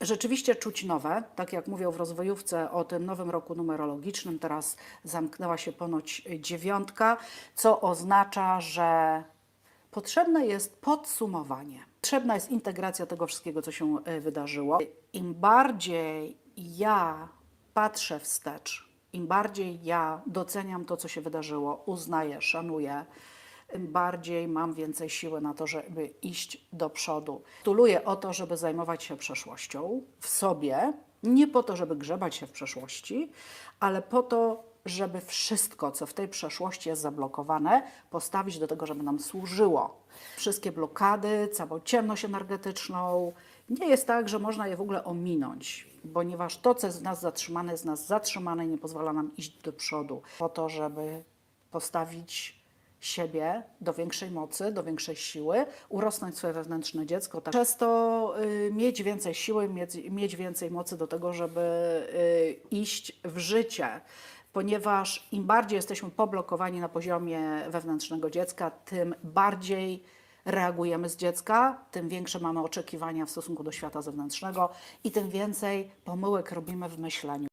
rzeczywiście czuć nowe, tak jak mówią w rozwojówce o tym nowym roku numerologicznym, teraz zamknęła się ponoć dziewiątka, co oznacza, że potrzebne jest podsumowanie. Potrzebna jest integracja tego wszystkiego, co się e, wydarzyło. Im bardziej ja patrzę wstecz, im bardziej ja doceniam to, co się wydarzyło, uznaję, szanuję, bardziej mam więcej siły na to, żeby iść do przodu. Tuluję o to, żeby zajmować się przeszłością w sobie, nie po to, żeby grzebać się w przeszłości, ale po to, żeby wszystko, co w tej przeszłości jest zablokowane, postawić do tego, żeby nam służyło. Wszystkie blokady, całą ciemność energetyczną. Nie jest tak, że można je w ogóle ominąć, ponieważ to, co jest w nas zatrzymane, jest w nas zatrzymane i nie pozwala nam iść do przodu. Po to, żeby postawić siebie do większej mocy, do większej siły, urosnąć swoje wewnętrzne dziecko, tak. przez to y, mieć więcej siły, mieć, mieć więcej mocy do tego, żeby y, iść w życie. Ponieważ im bardziej jesteśmy poblokowani na poziomie wewnętrznego dziecka, tym bardziej reagujemy z dziecka, tym większe mamy oczekiwania w stosunku do świata zewnętrznego i tym więcej pomyłek robimy w myśleniu.